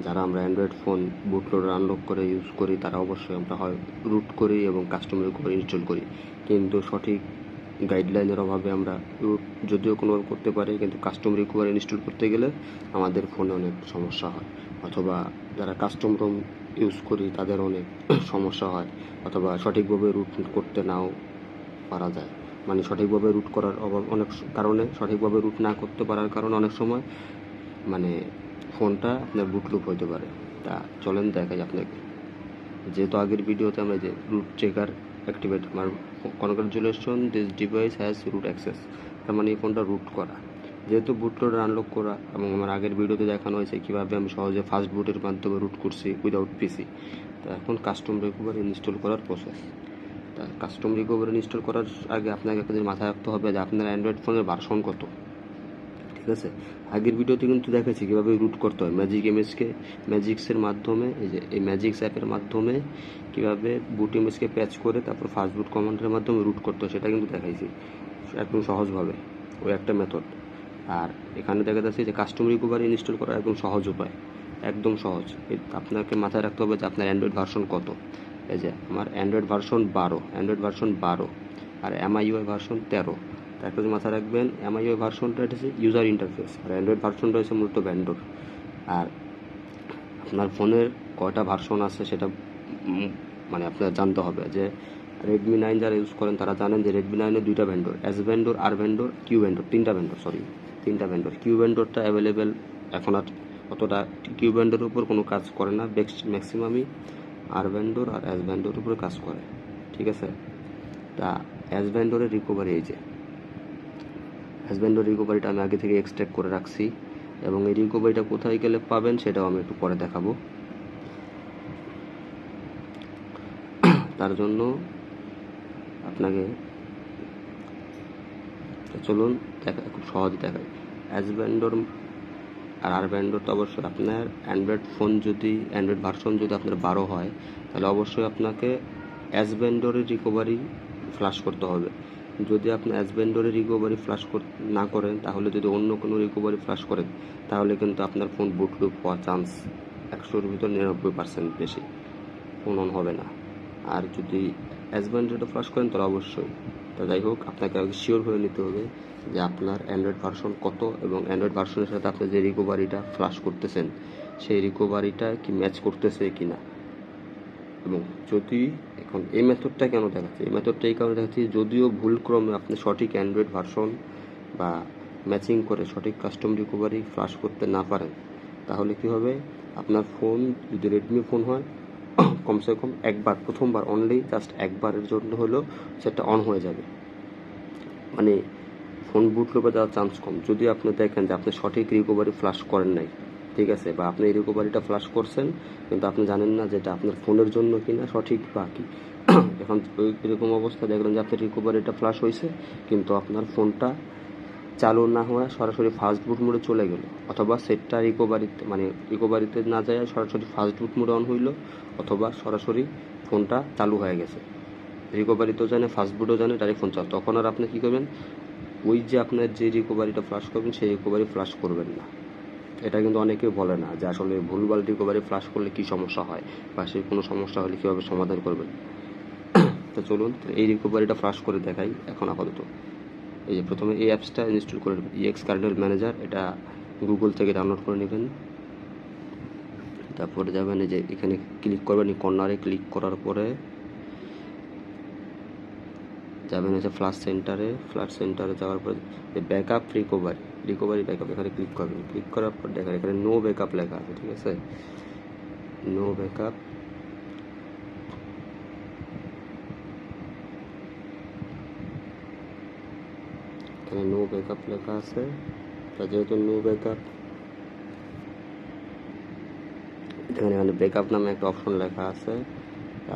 যারা আমরা Android phone bootloader unlock করে ইউজ করি, তারা অবশ্যই আমরা হয় রুট করি এবং কাস্টম রিকভারি ইনস্টল করি। কিন্তু সঠিক গাইডলাইনের অভাবে আমরা রুট যদিও কোনোভাবে করতে পারি, কিন্তু কাস্টম রিকভারি ইনস্টল করতে গেলে আমাদের ফোনে অনেক সমস্যা হয়। অথবা যারা কাস্টম রোম ইউজ করি, তাদের অনেক সমস্যা হয়। অথবা সঠিকভাবে রুট করতে নাও পারা যায়। মানে সঠিকভাবে রুট করার অভাব অনেক কারণে সঠিকভাবে রুট না করতে পারার কারণে অনেক সময় মানে ফোনটা আপনার বুটলুপ হতে পারে। তা চলেন দেখাই আপনাকে। যেহেতু আগের ভিডিওতে আমরা যে রুট চেকার অ্যাক্টিভেট আমার congratulation this device has root access তার মানে এই ফোনটা রুট করা। যেহেতু বুট বুটলোডার আনলক করা এবং আমার আগের ভিডিওতে দেখানো হয়েছে কীভাবে আমি সহজে ফাস্ট বুটের মাধ্যমে রুট করছি উইদাউট পিসি তা এখন কাস্টম রিকভারি ইনস্টল করার প্রসেস তা কাস্টম রিকভারি ইনস্টল করার আগে আপনাকে একটা মাথায় রাখতে হবে যে আপনার অ্যান্ড্রয়েড ফোনের ভার্সন কত। ঠিক আছে? আগের ভিডিওতে কিন্তু দেখেছি কীভাবে রুট করতে হয়। ম্যাজিক ইমেজকে ম্যাজিক্সের মাধ্যমে, এই যে, এই ম্যাজিক্স অ্যাপের মাধ্যমে কীভাবে বুট ইমেজকে প্যাচ করে তারপর ফাস্ট বুট কমান্ডের মাধ্যমে রুট করতে হয়, সেটা কিন্তু দেখাইছি একদম সহজভাবে। ওই একটা মেথড আর এখানে দেখা যাচ্ছে যে কাস্টম রিকভারি ইনস্টল করার একদম সহজ উপায়। একদম সহজ। আপনাকে মাথায় রাখতে হবে যে আপনার অ্যান্ড্রয়েড ভার্সন কত। এই যে, আমার অ্যান্ড্রয়েড ভার্সন বারো অ্যান্ড্রয়েড ভার্সন বারো আর এমআইইউ ভার্সন তার। একটা জিনিস মাথায় রাখবেন এমআইইউ ভার্সনটা হচ্ছে ইউজার ইন্টারফেস আর অ্যান্ড্রয়েড ভার্সনটা হচ্ছে মূলত ভ্যান্ডর আর আপনার ফোনের কয়টা ভার্সন আছে সেটা মানে আপনার জানতে হবে যে রেডমি নাইন যারা ইউজ করেন তারা জানেন যে রেডমি নাইনের দুইটা ভেন্ডর এস ভেন্ডর আর ভেন্ডর কিউ ভেন্ডর তিনটা ভেন্ডর সরি তিনটা ভেন্ডর কিউ ভেন্ডরটা অ্যাভেলেবেল এখন আর অতটা কিউ ভেন্ডরের উপর কোনো কাজ করে না ম্যাক্সিমামই আর ভেন্ডর আর এস ভেন্ডর উপরে কাজ করে, ঠিক আছে? তা এস ভেন্ডরের রিকভারি এই যে ভেন্ডর রিকভারিটা আমি আগে থেকে এক্সট্রাক্ট করে রাখছি। এবং এই রিকভারিটা কোথায় গেলে পাবেন সেটাও আমি একটু পরে দেখাবো। তার জন্য আপনাকে চলুন দেখা, খুব সহজে দেখাই। অ্যাজ ব্যান্ডর আর আর ব্যান্ডর তো অবশ্যই আপনার অ্যান্ড্রয়েড ফোন যদি অ্যান্ড্রয়েড ভার্সন যদি আপনার বারো হয়, তাহলে অবশ্যই আপনাকে অ্যাজ ব্যান্ডরের রিকভারি ফ্লাশ করতে হবে। যদি আপনি অ্যাজ ব্যান্ডরের রিকভারি ফ্লাশ না করেন, তাহলে যদি অন্য কোনো রিকভারি ফ্লাশ করেন, তাহলে কিন্তু আপনার ফোন বুটলুপ হওয়ার চান্স একশোর ভিতর নিরানব্বই পার্সেন্ট বেশি। ফোন অন হবে না। আর যদি অ্যাজ ফ্লাশ করেন, তাহলে অবশ্যই। তা যাই হোক, আপনাকে আগে শিওর হয়ে নিতে হবে যে আপনার অ্যান্ড্রয়েড ভার্সন কত এবং অ্যান্ড্রয়েড ভার্সনের সাথে আপনি যে রিকোভারিটা ফ্লাশ করতেছেন, সেই রিকভারিটা কি ম্যাচ করতেছে কি না এবং যদি এখন এই মেথডটা কেন দেখাচ্ছে? এই মেথডটা এই কারণে দেখাচ্ছে, যদিও ভুল ক্রমে আপনি সঠিক অ্যান্ড্রয়েড ভার্সন বা ম্যাচিং করে সঠিক কাস্টম রিকভারি ফ্লাশ করতে না পারেন, তাহলে কি হবে? আপনার ফোন যদি রেডমি ফোন হয়, কমসে কম একবার, প্রথমবার অনলি জাস্ট একবারের জন্য হলেও সেটা অন হয়ে যাবে। মানে ফোন বুট লোপে যাওয়ার চান্স কম। যদি আপনি দেখেন যে আপনি সঠিক রিকভারি ফ্লাশ করেন নাই ঠিক আছে, বা আপনি এই রিকোভারিটা ফ্লাশ করছেন, কিন্তু আপনি জানেন না যেটা আপনার ফোনের জন্য কিনা, সঠিক বা কি। এখন এরকম অবস্থা, দেখলেন যে আপনার রিকভারিটা ফ্লাশ হয়েছে, কিন্তু আপনার ফোনটা চালু না হওয়া সরাসরি ফাস্ট বুট মোডে চলে গেল। অথবা সেটটা রিকোভারিতে মানে রিকোভারিতে না যায় সরাসরি ফাস্ট বুট মোডে অন হইল, অথবা সরাসরি ফোনটা চালু হয়ে গেছে। রিকভারিতেও জানে ফাস্ট বুটও জানে ডাইরেক্ট ফোন চালু তখন আর আপনি কী করবেন? ওই যে আপনার যে রিকভারিটা ফ্লাশ করবেন, সেই রিকোভারি ফ্লাশ করবেন না। এটা কিন্তু অনেকেই বলে না যে আসলে ভুলভাল রিকভারি ফ্লাশ করলে কী সমস্যা হয় বা সে কোনো সমস্যা হলে কীভাবে সমাধান করবেন তো চলুন এই রিকভারিটা ফ্লাশ করে দেখাই এখন আপাতত। এই যে প্রথমে এই অ্যাপসটা ইনস্টল করে নেবেন। ইএক্স কার্নেল ম্যানেজার এটা গুগল থেকে ডাউনলোড করে নেবেন। তারপরে যাবেন এই যে এখানে ক্লিক করবেন, এই কর্নারে ক্লিক করার পরে যাবেন হচ্ছে ফ্লাশ সেন্টারে ফ্লাশ সেন্টারে যাওয়ার পরে ব্যাকআপ রিকভারি রিকভারি ব্যাকআপ এখানে ক্লিক করবেন ক্লিক করার পর দেখেন, এখানে নো ব্যাকআপ লেখা আছে, ঠিক আছে? নো ব্যাকআপ এখানে নো ব্যাকআপ লেখা আছে। তা যেহেতু নো ব্যাকআপ এখানে এখানে ব্যাকআপ নামে একটা অপশন লেখা আছে।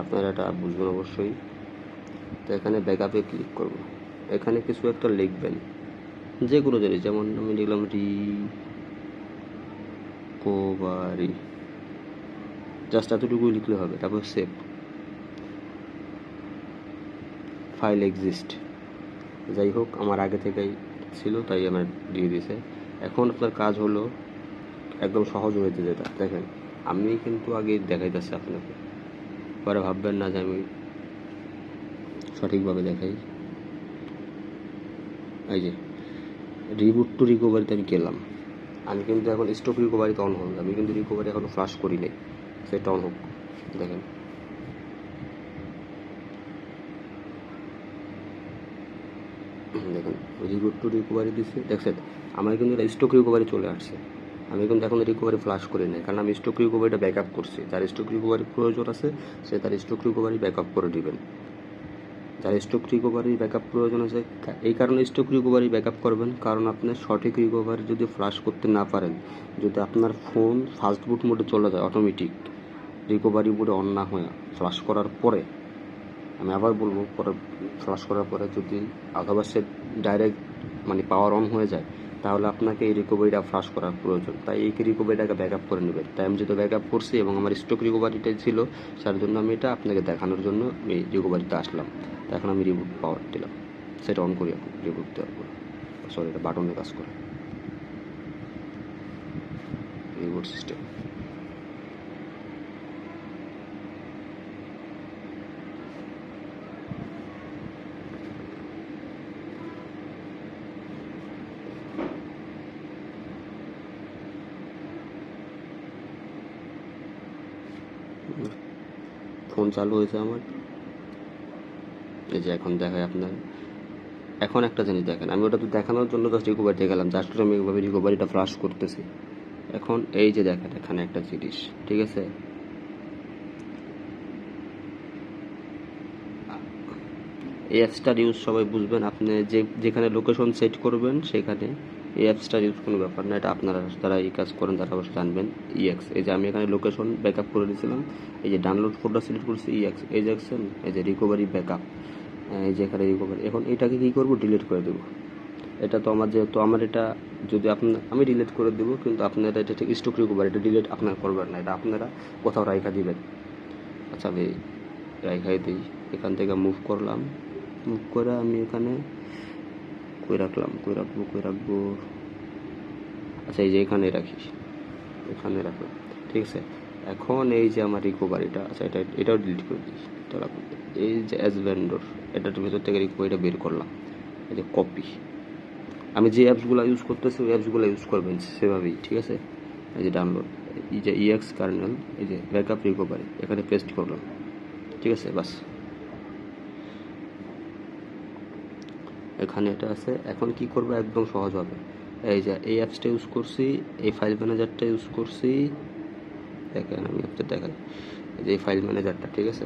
আপনারা এটা বুঝবেন অবশ্যই। তো এখানে ব্যাকআপে ক্লিক করব। এখানে কিছু একটা লিখবেন। যে কোনো জিনিস যেমন আমি লিখলাম রিকোভারি জাস্ট এতটুকুই লিখলে হবে, তারপর সেভ। File exist. যাই হোক, আমার আগে থেকেই ছিল, তাই আমার দিয়ে দিয়েছে এখন আপনার কাজ হলো একদম সহজ হয়েছে যেটা। দেখেন, আমি কিন্তু আগে দেখাইতেছি আপনাকে। পরে ভাববেন না যে আমি সঠিকভাবে দেখাই। এই যে। রিবুট টু রিকভারিতে আমি গেলাম। আমি কিন্তু এখন স্টক রিকভারিতে অন হবে আমি কিন্তু রিকভারি এখনও ফ্লাশ করি নাই। সেটা অন হোক, দেখেন। দেখুন রিবুট টু রিকভারি দিচ্ছে দেখছেন, আমার কিন্তু এটা স্টক রিকভারি চলে আসছে। আমি কিন্তু এখন রিকভারি ফ্লাশ করি নাই, কারণ আমি স্টক রিকভারিটা ব্যাক আপ করছি। যার স্টক রিকভারি প্রয়োজন আছে, সে তার স্টক রিকভারি ব্যাক আপ করে দিবেন। যার স্টক রিকভারি ব্যাকআপ প্রয়োজন আছে, এই কারণে স্টক রিকভারি ব্যাকআপ করবেন। কারণ আপনি সঠিক রিকভারি যদি ফ্লাশ করতে না পারেন, যদি আপনার ফোন ফাস্ট বুট মোডে চলে যায় অটোমেটিক রিকভারি মোডে অন না হয়ে ফ্লাশ করার পরে, আমি আবার বলব, পরে ফ্লাশ করার পরে যদি অথবা সে ডাইরেক্ট মানে পাওয়ার অন হয়ে যায় তাহলে আপনাকে এই রিকোভারিটা ফ্লাশ করার প্রয়োজন। তাই এই রিকোভারিটাকে ব্যাক আপ করে নেবেন। তাই আমি যেহেতু ব্যাক আপ করছি এবং আমার স্টক রিকভারিটাই ছিল, তার জন্য আমি এটা আপনাকে দেখানোর জন্য এই রিকভারিতে আসলাম। এখন আমি রিবুট পাওয়ার দিলাম। সেটা অন করি এখন রিবুট দেওয়ার পর। সরি এটা বাটনে কাজ করে। রিবুট সিস্টেম ফোন চালু হয়েছে আমার। এই যে এখন দেখায় আপনার। এখন একটা জিনিস দেখেন, আমি ওটা তো দেখানোর জন্য জাস্ট রিকভারিতে গেলাম জাস্ট আমি এইভাবে রিকোভারিটা ফ্লাশ করতেছি। এখন এই যে দেখেন, এখানে একটা জিনিস, ঠিক আছে? এই অ্যাপসটার ইউজ সবাই বুঝবেন, আপনি যে, যেখানে লোকেশন সেট করবেন, সেখানে এই অ্যাপসটা ইউজ কোনো ব্যাপার না, এটা আপনারা যারা এই কাজ করেন তারা অবশ্যই জানবেন ইএক্স এই যে আমি এখানে লোকেশন ব্যাকআপ করে দিয়েছিলাম, এই যে ডাউনলোড ফোল্ডার সিলেক্ট করছি ইএক্স এই যে এই যে রিকভারি ব্যাকআপ এই যে এখানে রিকভারি এখন এটাকে কী করব? ডিলিট করে দেবো। এটা তো আমার যেহেতু, আমার এটা যদি আপনার আমি ডিলিট করে দেবো, কিন্তু আপনারা এটা ঠিক স্টক রিকভারি এটা ডিলিট আপনারা করবেন না, এটা আপনারা কোথাও রাইখা দিবেন। আচ্ছা আমি রাইখাই দিই, এখান থেকে মুভ করলাম। মুভ করে আমি এখানে কই রাখলাম, কই রাখব কই রাখব? আচ্ছা এই যে এখানে রাখি এখানে রাখলাম, ঠিক আছে? এখন এই যে আমার রিকোভারিটা আচ্ছা এটা, এটাও ডিলিট করে দিই রাখব এই যে অ্যাজ ভেন্ডর এটার ভিতর থেকে রিকভারিটা বের করলাম, এই যে কপি আমি যে অ্যাপসগুলো ইউজ করতেছি, ওই অ্যাপসগুলো ইউজ করবেন সেভাবেই, ঠিক আছে? এই যে ডাউনলোড এই যে ইএক্স কার্নেল এই যে ব্যাকআপ রিকভারি এখানে পেস্ট করলাম, ঠিক আছে? বাস। এখানে এটা আছে। এখন কি করব? একদম সহজ হবে। এই যে, এই অ্যাপসটা ইউজ করছি, এই ফাইল ম্যানেজারটা ইউজ করছি। দেখেন, আমি অ্যাপটা দেখাই। যে, এই ফাইল ম্যানেজারটা ঠিক আছে?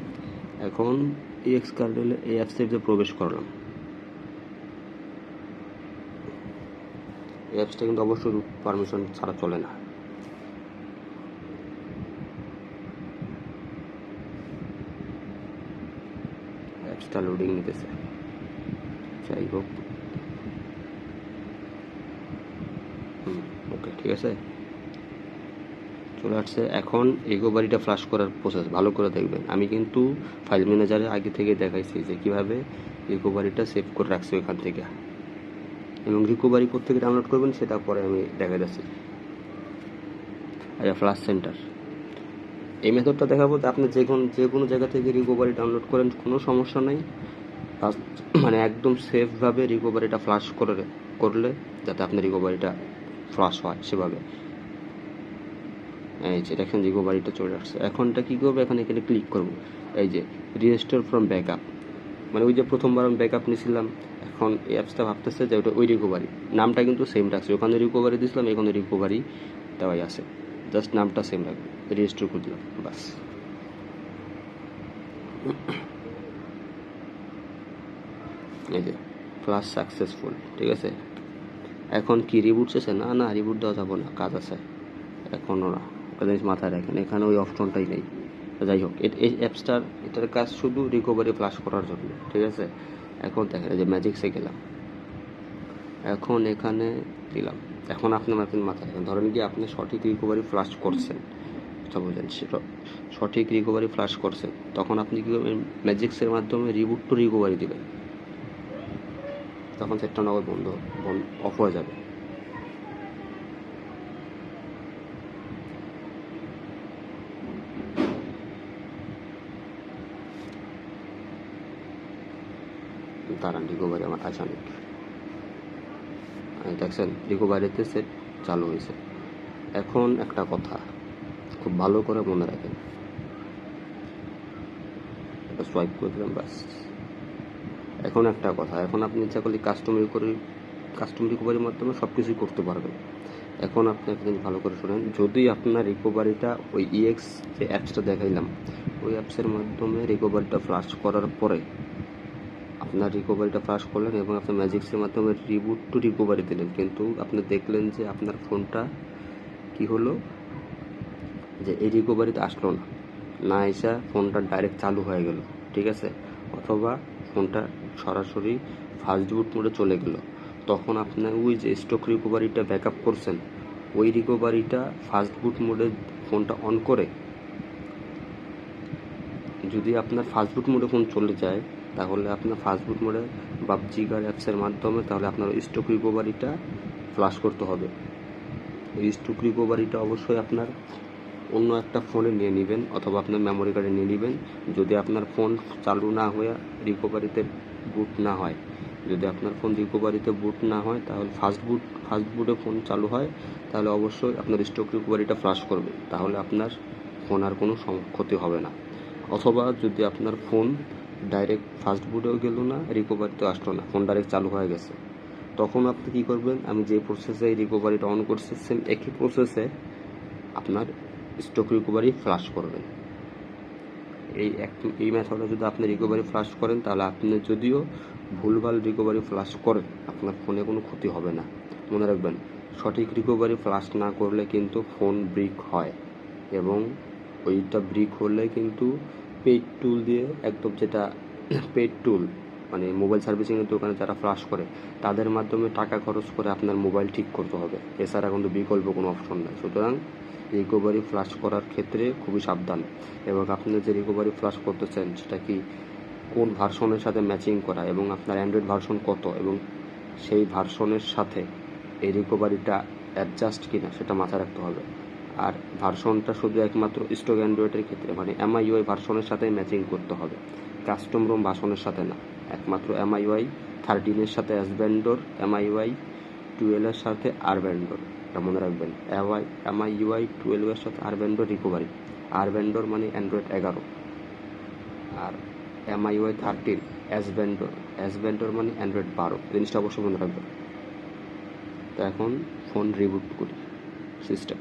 এখন ইএক্স কার্নেলে এই অ্যাপসের যে প্রবেশ করলাম। এই অ্যাপসটা কিন্তু অবশ্যই পারমিশন ছাড়া চলে না। অ্যাপসটা লোডিং নিতেছে। যাই হোক ওকে ঠিক আছে? চলে আসছে। এখন রিকভারিটা ফ্লাশ করার প্রসেস ভালো করে দেখবেন। আমি কিন্তু ফাইল ম্যানেজারে আগে থেকে দেখাইছি যে কীভাবে রিকভারিটা সেভ করে রাখছি ওইখান থেকে। এবং রিকভারি থেকে ডাউনলোড করবেন, সেটা পরে আমি দেখা যাচ্ছি আচ্ছা ফ্লাশ সেন্টার এই মেথডটা দেখাবো। আপনি যে কোনো যে কোনো জায়গা থেকে রিকোভারি ডাউনলোড করেন, কোনো সমস্যা নেই। মানে একদম সেফভাবে রিকভারিটা ফ্লাশ করে করলে যাতে আপনার রিকভারিটা ফ্লাশ হয় সেভাবে। এই যে দেখেন রিকভারিটা চলে আসছে। এখনটা কী করব? এখন এখানে ক্লিক করব। এই যে রিজিস্টার ফ্রম ব্যাকআপ মানে ওই যে প্রথমবার আমি ব্যাকআপ নিয়েছিলাম এখন এই অ্যাপসটা ভাবতেছে যে ওটা ওই রিকভারি নামটা কিন্তু সেম রাখছে। ওখানে রিকভারি দিয়েছিলাম এখানে রিকভারি দেওয়াই আছে। জাস্ট নামটা সেম রাখবে। রেজিস্টার করে দিলাম, বাস। এই যে প্লাস সাকসেসফুল ঠিক আছে? এখন কি রিবুট শেষে? না না রিবুট দেওয়া যাব না, কাজ আছে। এখন ওরা একটা জিনিস মাথায় রাখেন, এখানে ওই অপশনটাই নেই। যাই হোক এই অ্যাপসটার এটার কাজ শুধু রিকভারি ফ্লাশ করার জন্য, ঠিক আছে? এখন দেখেন যে ম্যাজিক্সে গেলাম। এখন এখানে দিলাম। এখন আপনি মাথায় মাথায় রাখেন, ধরেন কি আপনি সঠিক রিকভারি ফ্লাশ করছেন। কথা বলেন সেটা সঠিক রিকভারি ফ্লাশ করছেন, তখন আপনি কী করবেন? ম্যাজিক্সের মাধ্যমে রিবুট টু রিকভারি দেবেন। তখন সেটটা নগদ বন্ধ অফ হয়ে যাবে। দাঁড়ান রিকোভারি আমার আছে দেখছেন রিকোভারিতে সেট চালু হয়েছে। এখন একটা কথা, খুব ভালো করে মনে রাখেন। এটা সোয়াইপ করে দিলাম, ব্যাস। এখন একটা কথা, এখন আপনি ইচ্ছা করলে কাস্টম রিকভারি কাস্টম রিকভারির মাধ্যমে সব কিছুই করতে পারবেন। এখন আপনি একটা জিনিস ভালো করে শোনেন, যদি আপনার রিকভারিটা ওই ইএক্স যে অ্যাপসটা দেখাইলাম, ওই অ্যাপসের মাধ্যমে রিকভারিটা ফ্লাশ করার পরে আপনার রিকভারিটা ফ্লাশ করলেন এবং আপনার ম্যাজিক্সের মাধ্যমে রিবুট টু রিকভারি দিলেন, কিন্তু আপনি দেখলেন যে আপনার ফোনটা কি হলো? যে এই রিকভারিতে আসলো না। না এসে ফোনটা ডাইরেক্ট চালু হয়ে গেল, ঠিক আছে? অথবা ফোনটা সরাসরি ফার্স্ট বুট মোডে চলে গেল। তখন আপনার ওই যে স্টক রিকোভারিটা ব্যাক আপ করছেন, ওই রিকোভারিটা ফার্স্ট বুট মোডে ফোনটা অন করে যদি আপনার ফাস্ট বুট মোডে ফোন চলে যায়, তাহলে আপনার ফাস্ট বুট মোডে বাবজি গার অ্যাপসের মাধ্যমে তাহলে আপনার স্টক রিকোভারিটা ফ্লাশ করতে হবে। ওই স্টক রিকভারিটা অবশ্যই আপনার অন্য একটা ফোনে নিয়ে নেবেন অথবা আপনার মেমোরি কার্ডে নিয়ে নেবেন। যদি আপনার ফোন চালু না হয়ে রিকভারিতে বুট না হয়। যদি আপনার ফোন রিকভারিতে বুট না হয়, তাহলে ফাস্ট বুট ফাস্ট বুটে ফোন চালু হয়, তাহলে অবশ্যই আপনার স্টক রিকভারিটা ফ্লাশ করবে। তাহলে আপনার ফোন আর কোনো ক্ষতি হবে না। অথবা যদি আপনার ফোন ডাইরেক্ট ফাস্ট বুটেও গেল না রিকভারিতে আসলো না ফোন ডাইরেক্ট চালু হয়ে গেছে, তখন আপনি কি করবেন, আমি যে প্রসেসে এই রিকভারিটা অন করছি সেম একই প্রসেসে আপনার স্টক রিকভারি ফ্লাশ করবেন। এই এক এই মেথডে যদি আপনি রিকভারি ফ্লাশ করেন, তাহলে আপনি যদিও ভুলভাল রিকভারি ফ্লাশ করেন, আপনার ফোনে কোনো ক্ষতি হবে না। মনে রাখবেন, সঠিক রিকভারি ফ্লাশ না করলে কিন্তু ফোন ব্রিক হয় এবং ওইটা ব্রিক হলে কিন্তু পেড টুল দিয়ে, একদম যেটা পেড টুল মানে মোবাইল সার্ভিসিংয়ের দোকানে যারা ফ্লাশ করে, তাদের মাধ্যমে টাকা খরচ করে আপনার মোবাইল ঠিক করতে হবে। এছাড়া কিন্তু বিকল্প কোনো অপশন নেই। সুতরাং রিকভারি ফ্লাশ করার ক্ষেত্রে খুবই সাবধান। এবং আপনি যে রিকভারি ফ্লাশ করতেছেন, সেটা কি কোন ভার্সনের সাথে ম্যাচিং করা এবং আপনার অ্যান্ড্রয়েড ভার্সন কত এবং সেই ভার্সনের সাথে এই রিকভারিটা অ্যাডজাস্ট কিনা, সেটা মাথায় রাখতে হবে। আর ভার্সনটা শুধু একমাত্র স্টক অ্যান্ড্রয়েডের ক্ষেত্রে মানে এমআইওয়াই ভার্সনের সাথে ম্যাচিং করতে হবে। কাস্টম রোম ভার্সনের সাথে না। একমাত্র এমআইওয়াই থার্টিনের সাথে এস ব্যান্ডোর এমআইওয়াই টুয়েলভের সাথে আর ব্যান্ডোর এটা মনে রাখবেন এওয়াই এমআইইউআই টুয়েলভের সাথে আর ব্যান্ডোর রিকভারি আর ব্যান্ডোর মানে অ্যান্ড্রয়েড এগারো। আর MIUI thirteen S vendor S vendor মানে অ্যান্ড্রয়েড বারো। জিনিসটা অবশ্যই মনে রাখবেন। তো এখন ফোন রিবুট করি। সিস্টেম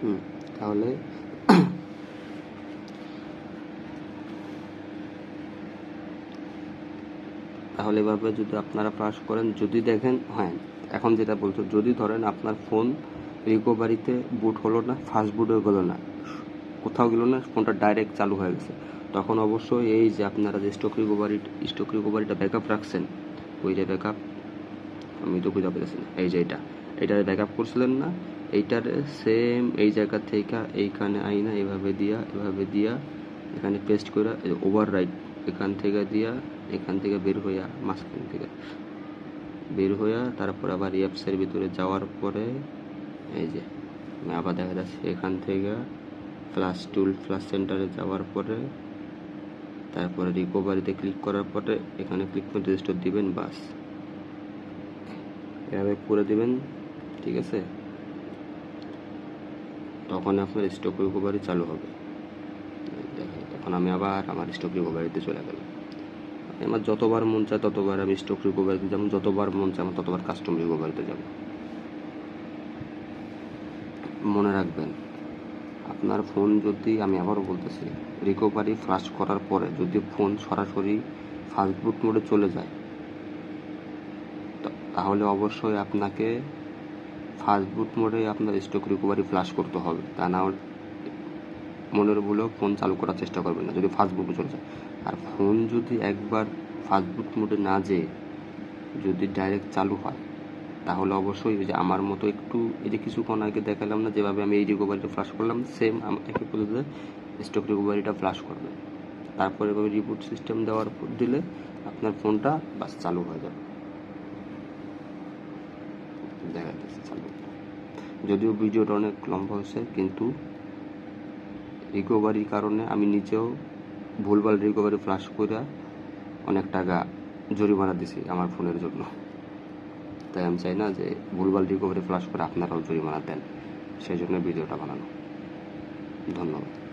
হুম তাহলে তাহলে এভাবে যদি আপনারা ফ্লাশ করেন, যদি দেখেন হ্যাঁ এখন যেটা বলছো, যদি ধরেন আপনার ফোন রিকভারিতে বুট হলো না ফাস্ট বুটও গেলো না, কোথাও গেলো না ফোনটা ডাইরেক্ট চালু হয়ে গেছে, তখন অবশ্যই এই যে আপনারা যে স্টক রিকভারি স্টক রিকভারিটা ব্যাকআপ রাখছেন, ওই যে ব্যাকআপ আমি তো বুঝা পেরেছি না, এই যে এটা, এটার ব্যাকআপ করছিলেন না, এইটার সেম এই জায়গা থেকে এইখানে আইনা, এভাবে দিয়া এভাবে দিয়া, এখানে পেস্ট করে ওভার রাইট এখান থেকে দিয়া এখান থেকে বের হইয়া মাঝখান থেকে বের হইয়া তারপর আবার অ্যাপসের ভিতরে যাওয়ার পরে এই যে, আমি আবার দেখা যাচ্ছে এখান থেকে ফ্লাশ টুল ফ্লাশ সেন্টারে যাওয়ার পরে তারপরে রিকভারিতে ক্লিক করার পরে এখানে ক্লিক করে রেজিস্টার দিবেন, বাস। এভাবে করে দিবেন, ঠিক আছে? তখন আপনার স্টক রিকভারি চালু হবে। তখন আমি আবার আমার স্টক রিকভারিতে চলে গেলাম। আমার যতবার মন চায় ততবার আমি স্টক রিকভারিতে যাব, যতবার মন চায় আমার ততবার কাস্টম রিকভারিতে যাব। মনে রাখবেন, আপনার ফোন যদি আমি আবারও বলতেছি রিকভারি ফ্লাশ করার পরে যদি ফোন সরাসরি ফাস্ট বুট মোডে চলে যায় তাহলে অবশ্যই আপনাকে ফাস্ট বুট মোডে আপনার স্টক রিকভারি ফ্লাশ করতে হবে। তা না হলে মনের ভুলেও ফোন চালু করার চেষ্টা করবেন না, যদি ফাস্ট বুটে চলে যায়। আর ফোন যদি একবার ফাস্ট বুট মোডে না যেয়ে যদি ডাইরেক্ট চালু হয়, তাহলে অবশ্যই যে আমার মতো একটু এই যে কিছুক্ষণ আগে দেখালাম না, যেভাবে আমি এই রিকোভারিটা ফ্লাশ করলাম সেম একই পদ্ধতিতে স্টক রিকভারিটা ফ্লাশ করবে তারপরে এভাবে রিপোর্ট সিস্টেম দেওয়ার পর দিলে আপনার ফোনটা বাস চালু হয়ে যাবে। দেখা যাচ্ছে চালু। যদিও ভিডিওটা অনেক লম্বা হয়েছে, কিন্তু রিকভারির কারণে আমি নিজেও ভুলভাল রিকভারি ফ্লাশ করে অনেক টাকা জরিমানা দিছি আমার ফোনের জন্য। তাই আমি চাই না যে ভুলভাল রিকভারি ফ্লাশ করে আপনারাও জরিমানা দেন। সেই জন্য ভিডিওটা বানানো। ধন্যবাদ।